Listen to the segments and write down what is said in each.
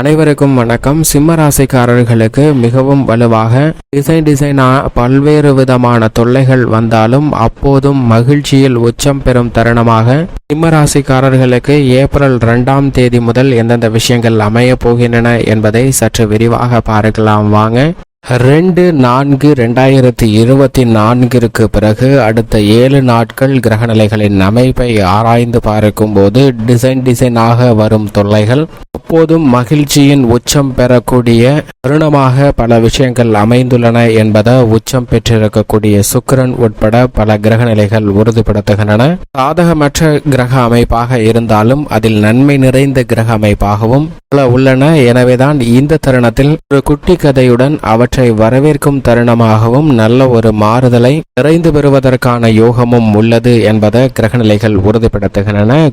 அனைவருக்கும் வணக்கம். சிம்ம ராசிக்காரர்களுக்கு மிகவும் வலுவாக டிசைன் டிசைனா பல்வேறு விதமான தொல்லைகள் வந்தாலும் அப்போதும் மகிழ்ச்சியில் உச்சம் பெறும் தருணமாக சிம்ம ராசிக்காரர்களுக்கு ஏப்ரல் இரண்டாம் தேதி முதல் எந்தெந்த விஷயங்கள் அமைய போகின்றன என்பதை சற்று விரிவாக பார்க்கலாம். வாங்க. ரெண்டு நான்கு ரெண்டாயிரத்தி இருபத்தி நான்கிற்கு பிறகு அடுத்த ஏழு நாட்கள் கிரகநிலைகளின் அமைப்பை ஆராய்ந்து பார்க்கும்போது டிசைன் டிசைனாக வரும் தொல்லைகள் அப்போதும் மகிழ்ச்சியின் உச்சம் பெறக்கூடிய தருணமாக பல விஷயங்கள் அமைந்துள்ளன என்பதை உச்சம் பெற்றிருக்கக்கூடிய சுக்கிரன் உட்பட பல கிரகநிலைகள் உறுதிப்படுத்துகின்றன. சாதகமற்ற கிரக அமைப்பாக இருந்தாலும் அதில் நன்மை நிறைந்த கிரக அமைப்பாகவும் பல உள்ளன. எனவேதான் இந்த தருணத்தில் ஒரு குட்டி கதையுடன் அவற்றை வரவேற்கும் தருணமாகவும் நல்ல ஒரு மாறுதலை நிறைந்து பெறுவதற்கான யோகமும் உள்ளது என்பதை கிரகநிலைகள் உறுதிப்படுத்துகின்றன.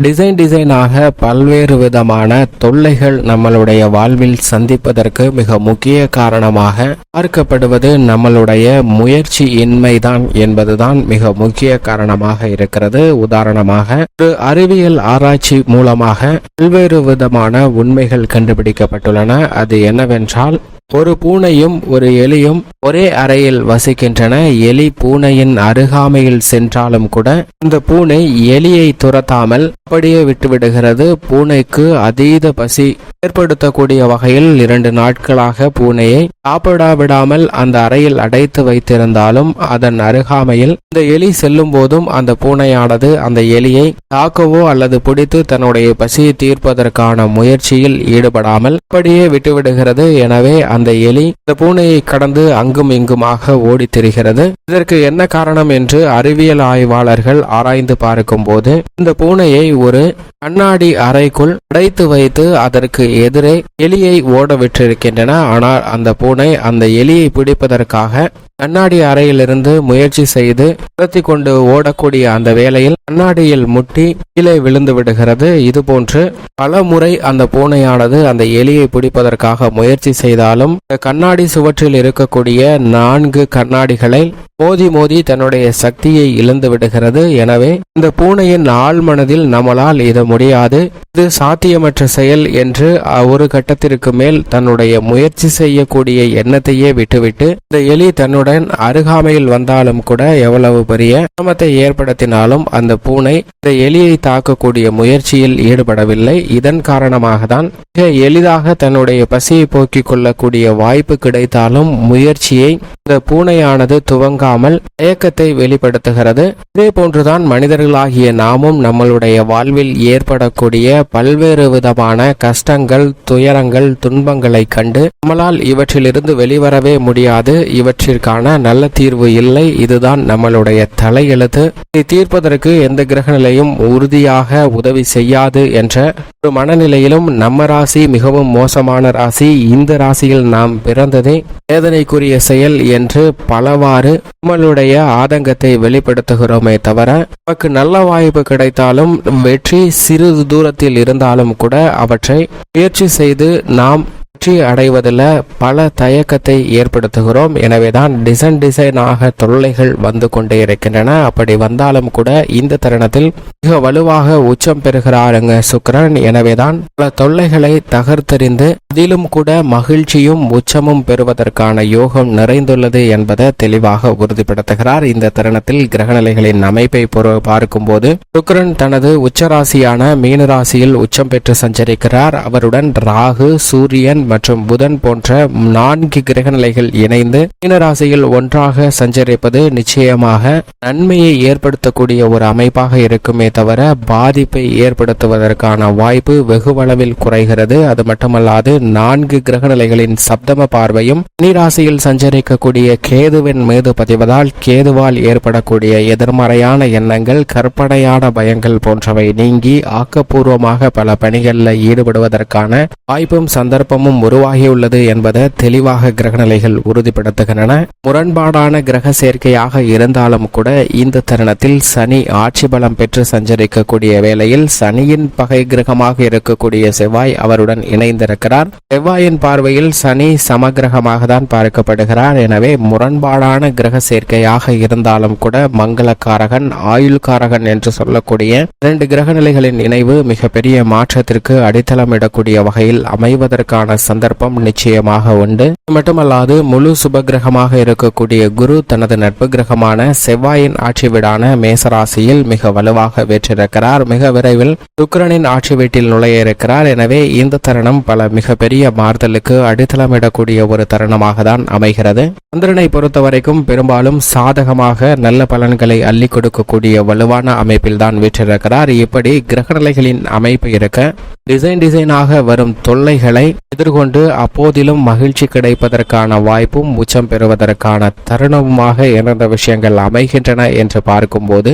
டிசைன் டிசைனாக பல்வேறு விதமான தொல்லைகள் நம்மளுடைய வாழ்வில் சந்திப்பதற்கு மிக முக்கிய காரணமாக பார்க்கப்படுவது நம்மளுடைய முயற்சி இன்மைதான் என்பதுதான் மிக முக்கிய காரணமாக இருக்கிறது. உதாரணமாக ஒரு அறிவியல் ஆராய்ச்சி மூலமாக பல்வேறு விதமான உண்மைகள் கண்டுபிடிக்கப்பட்டுள்ளன. அது என்னவென்றால் ஒரு பூனையும் ஒரு எலியும் ஒரே அறையில் வசிக்கின்றன. எலி பூனையின் அருகாமையில் சென்றாலும் கூட இந்த பூனை எலியை துரத்தாமல் அப்படியே விட்டுவிடுகிறது. பூனைக்கு அதீத பசி ஏற்படுத்தக்கூடிய வகையில் இரண்டு நாட்களாக பூனையை சாப்பிட விடாமல் அந்த அறையில் அடைத்து வைத்திருந்தாலும் அதன் அருகாமையில் இந்த எலி செல்லும் போதும் அந்த பூனையானது அந்த எலியை தாக்கவோ அல்லது பிடித்து தன்னுடைய பசியை தீர்ப்பதற்கான முயற்சியில் ஈடுபடாமல் அப்படியே விட்டுவிடுகிறது. எனவே அந்த எலி இந்த பூனையை கடந்து அங்கும் இங்குமாக ஓடி திரிகிறது. இதற்கு என்ன காரணம் என்று அறிவியல் ஆய்வாளர்கள் ஆராய்ந்து பார்க்கும்போது இந்த பூனை பூனையை ஒரு கண்ணாடி அறைக்குள் அடைத்து வைத்து அதற்கு எதிரே எலியை ஓட விட்டிருக்கின்றன ஆனால் அந்த பூனை அந்த எலியை பிடிப்பதற்காக கண்ணாடி அறையிலிருந்து முயற்சி செய்து துரத்தி கொண்டு ஓடக்கூடிய அந்த வேளையில் கண்ணாடியில் முட்டி கீழே விழுந்து விடுகிறது. இதுபோன்று பல முறை அந்த பூனையானது அந்த எலியை பிடிப்பதற்காக முயற்சி செய்தாலும் கண்ணாடி சுவற்றில் இருக்கக்கூடிய நான்கு கண்ணாடிகளை மோதி மோதி தன்னுடைய சக்தியை இழந்து விடுகிறது. எனவே இந்த பூனையின் ஆழ்மனதில் மனதில் நம்மளால் இது முடியாது. இது சாத்தியமற்ற செயல் என்று ஒரு கட்டத்திற்கு மேல் தன்னுடைய முயற்சி செய்யக்கூடிய எண்ணத்தையே விட்டுவிட்டு இந்த எலி தன்னுடன் அருகாமையில் வந்தாலும் கூட எவ்வளவு பெரிய சிரமத்தை ஏற்படுத்தினாலும் அந்த பூனை இந்த எலியை தாக்கக்கூடிய முயற்சியில் ஈடுபடவில்லை. இதன் காரணமாக தான் மிக எளிதாக தன்னுடைய பசியை போக்கிக் கொள்ளக்கூடிய வாய்ப்பு கிடைத்தாலும் முயற்சியை இந்த பூனையானது துவங்காமல் தயக்கத்தை வெளிப்படுத்துகிறது. இதே போன்றுதான் மனிதர்களாகிய நாமும் நம்மளுடைய வாழ்வில் ஏற்படக்கூடிய பல்வேறு விதமான கஷ்டங்கள் துயரங்கள் துன்பங்களை கண்டு நம்மளால் இவற்றிலிருந்து வெளிவரவே முடியாது. இவற்றிற்கான நல்ல தீர்வு இல்லை. இதுதான் நம்மளுடைய தலையெழுத்து. இதை தீர்ப்பதற்கு எந்த கிரகநிலையும் உறுதியாக உதவி செய்யாது என்ற ஒரு மனநிலையிலும் நம்ம ராசி மிகவும் மோசமான ராசி. இந்த ராசியில் நாம் பிறந்ததே வேதனைக்குரிய செயல் என்று பலவாறு நம்மளுடைய ஆதங்கத்தை வெளிப்படுத்துகிறோமே தவிர நமக்கு நல்ல வாய்ப்பு கிடைத்தாலும் வெற்றி சிறிது தூரத்தில் இருந்தாலும் கூட அவற்றை முயற்சி செய்து நாம் வெற்றி அடைவதில் பல தயக்கத்தை ஏற்படுத்துகிறோம். எனவே தான் டிசைன் டிசைனாக தொல்லைகள் வந்து கொண்டே இருக்கின்றன. அப்படி வந்தாலும் கூட இந்த தருணத்தில் மிக வலுவாக உச்சம் பெறுகிறாருங்க சுக்கிரன். எனவேதான் பல தொல்லைகளை தகர்த்தெறிந்து அதிலும் கூட மகிழ்ச்சியும் உச்சமும் பெறுவதற்கான யோகம் நிறைந்துள்ளது என்பதை தெளிவாக உறுதிப்படுத்துகிறார். இந்த தருணத்தில் கிரகநிலைகளின் அமைப்பை பார்க்கும்போது சுக்கரன் தனது உச்சராசியான மீன ராசியில் உச்சம் பெற்று சஞ்சரிக்கிறார். அவருடன் ராகு சூரியன் மற்றும் புதன் போன்ற நான்கு கிரகநிலைகள் இணைந்து மீன ராசியில் ஒன்றாக சஞ்சரிப்பது நிச்சயமாக நன்மையை ஏற்படுத்தக்கூடிய ஒரு அமைப்பாக இருக்குமே தவிர பாதிப்பை ஏற்படுத்துவதற்கான வாய்ப்பு வெகுவளவில் குறைகிறது. அது மட்டுமல்லாது நான்கு கிரகநிலைகளின் சப்தம பார்வையும் மீனராசியில் சஞ்சரிக்கக்கூடிய கேதுவின் மீது பதிவதால் கேதுவால் ஏற்படக்கூடிய எதிர்மறையான எண்ணங்கள் கற்பனையான பயங்கள் போன்றவை நீங்கி ஆக்கப்பூர்வமாக பல பணிகளில் ஈடுபடுவதற்கான வாய்ப்பும் சந்தர்ப்பமும் உருவாகியுள்ளது என்பதை தெளிவாக கிரகநிலைகள் உறுதிப்படுத்துகின்றன. முரண்பாடான கிரக சேர்க்கையாக இருந்தாலும் கூட இந்த தருணத்தில் சனி ஆட்சி பலம் பெற்று சஞ்சரிக்கக்கூடிய வேளையில் சனியின் பகை கிரகமாக இருக்கக்கூடிய செவ்வாய் அவருடன் இணைந்திருக்கிறார். செவ்வாயின் பார்வையில் சனி சமகிரகமாக தான் பார்க்கப்படுகிறார். எனவே முரண்பாடான கிரக சேர்க்கையாக இருந்தாலும் கூட மங்களக்காரகன் ஆயுள்காரகன் என்று சொல்லக்கூடிய இரண்டு கிரக நிலைகளின் இணைவு மிகப்பெரிய மாற்றத்திற்கு அடித்தளமிடக்கூடிய வகையில் அமைவதற்கான சந்தர்ப்பம் நிச்சயமாக உண்டு. இது மட்டுமல்லாது முழு சுபகிரகமாக இருக்கக்கூடிய குரு தனது நட்பு கிரகமான செவ்வாயின் ஆட்சி வீடான மேசராசியில் மிக வலுவாக வெற்றிருக்கிறார். மிக விரைவில் சுக்கரனின் ஆட்சி வீட்டில் நுழைய இருக்கிறார். எனவே இந்த தருணம் பல மிகப்பெரிய மாறுதலுக்கு அடித்தளமிடக்கூடிய ஒரு தருணமாக தான் அமைகிறது. சந்திரனை பொறுத்தவரைக்கும் பெரும்பாலும் சாதகமாக நல்ல பலன்களை அள்ளி கொடுக்கக்கூடிய வலுவான அமைப்பில் தான் வீற்றிருக்கிறார். இப்படி கிரகநிலைகளின் அமைப்பு இருக்க டிசைன் டிசைனாக வரும் தொல்லைகளை எதிர்கொண்டு அப்போதிலும் மகிழ்ச்சி கிடைப்பதற்கான வாய்ப்பும் உச்சம் பெறுவதற்கான தருணமுமாக எந்தெந்த விஷயங்கள் அமைகின்றன என்று பார்க்கும்போது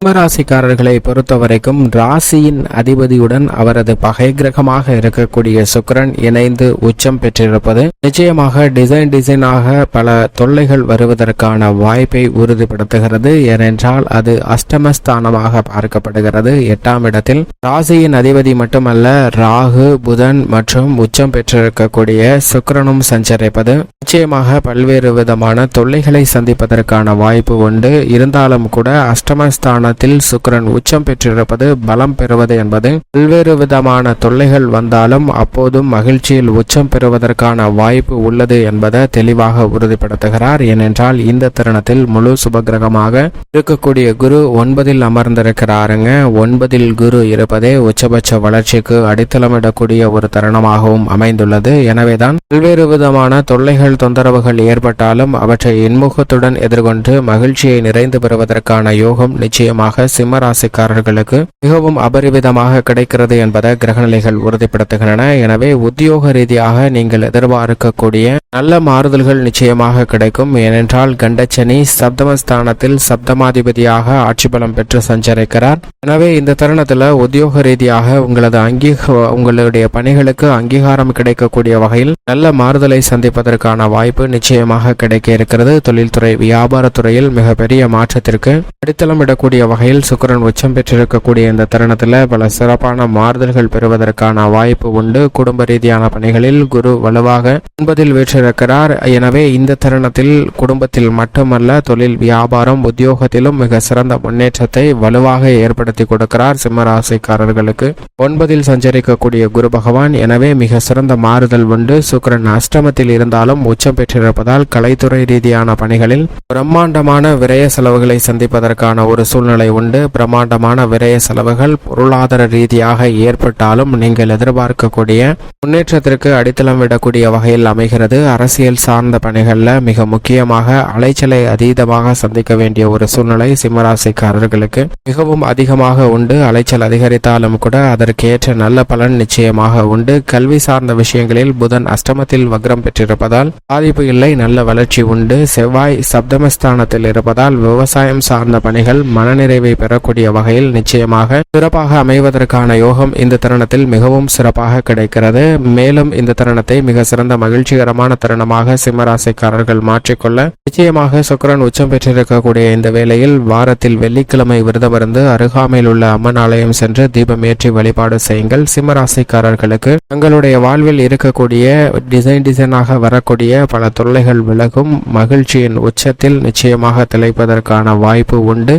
சிம்மராசிக்காரர்களை பொறுத்தவரைக்கும் ராசியின் அதிபதியுடன் அவரது பகை கிரகமாக இருக்கக்கூடிய சுக்கிரன் இணைந்து உச்சம் பெற்றிருப்பது நிச்சயமாக டிசைன் டிசைனாக பல தொல்லைகள் வருவதற்கான வாய்ப்பை உறுதிப்படுத்துகிறது. ஏனென்றால் அது அஷ்டமஸ்தானமாக பார்க்கப்படுகிறது. எட்டாம் இடத்தில் ராசியின் அதிபதி மட்டுமல்ல ராகு புதன் மற்றும் உச்சம் பெற்றிருக்கக்கூடிய சுக்கிரனும் சஞ்சரிப்பது நிச்சயமாக பல்வேறு விதமான தொல்லைகளை சந்திப்பதற்கான வாய்ப்பு உண்டு. இருந்தாலும் கூட அஷ்டமஸ்தான ஸ்தானத்தில் சுக்கிரன் உச்சம் பெற்றிருப்பது பலம் பெறுவது என்பது பல்வேறு விதமான தொல்லைகள் வந்தாலும் அப்போதும் மகிழ்ச்சியில் உச்சம் பெறுவதற்கான வாய்ப்பு உள்ளது என்பதை தெளிவாக உறுதிப்படுத்துகிறார். ஏனென்றால் இந்த தருணத்தில் முழு சுபகிரகமாக இருக்கக்கூடிய குரு ஒன்பதில் அமர்ந்திருக்கிறாருங்க. ஒன்பதில் குரு இருப்பதே உச்சபட்ச வளர்ச்சிக்கு அடித்தளமிடக்கூடிய ஒரு தருணமாகவும் அமைந்துள்ளது. எனவேதான் பல்வேறு விதமான தொல்லைகள் தொந்தரவுகள் ஏற்பட்டாலும் அவற்றை இன்முகத்துடன் எதிர்கொண்டு மகிழ்ச்சியை நிறைந்து பெறுவதற்கான யோகம் நிச்சயம் நிச்சயமாக சிம்ம ராசிக்காரர்களுக்கு மிகவும் அபரிவிதமாக கிடைக்கிறது என்பதை கிரகநிலைகள் உறுதிப்படுத்துகின்றன. எனவே உத்தியோக ரீதியாக நீங்கள் எதிர்பார்க்கக்கூடிய நல்ல மாறுதல்கள் நிச்சயமாக கிடைக்கும். ஏனென்றால் கண்டச்சனி சப்தமஸ்தானத்தில் சப்தமாதிபதியாக ஆட்சி பலம் பெற்று சஞ்சரிக்கிறார். எனவே இந்த தருணத்தில் உத்தியோக ரீதியாக உங்களது அங்கீக உங்களுடைய பணிகளுக்கு அங்கீகாரம் கிடைக்கக்கூடிய வகையில் நல்ல மாறுதலை சந்திப்பதற்கான வாய்ப்பு நிச்சயமாக கிடைக்க இருக்கிறது. தொழில்துறை வியாபாரத்துறையில் மிகப்பெரிய மாற்றத்திற்கு அடித்தளமிடக்கூடிய வகையில் சுக்கரன் உச்சம் பெற்றிருக்கக்கூடிய இந்த தருணத்தில் பல சிறப்பான மாறுதல்கள் பெறுவதற்கான வாய்ப்பு உண்டு. குடும்ப ரீதியான பணிகளில் குரு வலுவாக ஒன்பதில் வீற்றிருக்கிறார். எனவே இந்த தருணத்தில் குடும்பத்தில் மட்டுமல்ல தொழில் வியாபாரம் உத்தியோகத்திலும் மிக சிறந்த முன்னேற்றத்தை வலுவாக ஏற்படுத்தி கொடுக்கிறார் சிம்மராசிக்காரர்களுக்கு. ஒன்பதில் சஞ்சரிக்கக்கூடிய குரு பகவான் எனவே மிக சிறந்த மாறுதல் உண்டு. சுக்கரன் அஷ்டமத்தில் இருந்தாலும் உச்சம் பெற்றிருப்பதால் கலைத்துறை ரீதியான பணிகளில் பிரம்மாண்டமான விரய செலவுகளை சந்திப்பதற்கான ஒரு சூழ்நிலை உண்டு. பிரமாண்டமான விரய செலவுகள் பொருளாதார ரீதியாக ஏற்பட்டாலும் நீங்கள் எதிர்பார்க்கக்கூடிய முன்னேற்றத்திற்கு அடித்தளம் விடக்கூடிய வகையில் அமைகிறது. அரசியல் சார்ந்த பணிகளில் மிக முக்கியமாக அலைச்சலை அதீதமாக சந்திக்க வேண்டிய ஒரு சூழ்நிலை சிம்மராசிக்காரர்களுக்கு மிகவும் அதிகமாக உண்டு. அலைச்சல் அதிகரித்தாலும் கூட அதற்கேற்ற நல்ல பலன் நிச்சயமாக உண்டு. கல்வி சார்ந்த விஷயங்களில் புதன் அஷ்டமத்தில் வக்ரம் பெற்றிருப்பதால் பாதிப்பு இல்லை நல்ல வளர்ச்சி உண்டு. செவ்வாய் சப்தமஸ்தானத்தில் இருப்பதால் விவசாயம் சார்ந்த பணிகள் மனநிலை மனநிறைவை பெறக்கூடிய வகையில் நிச்சயமாக சிறப்பாக அமைவதற்கான யோகம் இந்த தருணத்தில் மிகவும் சிறப்பாக கிடைக்கிறது. மேலும் இந்த தருணத்தை மிக சிறந்த மகிழ்ச்சிகரமான தருணமாக சிம்மராசிக்காரர்கள் மாற்றிக்கொள்ள நிச்சயமாக சுக்கரன் உச்சம் பெற்றிருக்கக்கூடிய இந்த வேளையில் வாரத்தில் வெள்ளிக்கிழமை விரதமிருந்து அருகாமையில் உள்ள அம்மன் ஆலயம் சென்று தீபம் ஏற்றி வழிபாடு செய்யுங்கள். சிம்மராசிக்காரர்களுக்கு தங்களுடைய வாழ்வில் இருக்கக்கூடிய டிசைன் டிசைனாக வரக்கூடிய பல தொல்லைகள் விலகும். மகிழ்ச்சியின் உச்சத்தில் நிச்சயமாக திளைப்பதற்கான வாய்ப்பு உண்டு.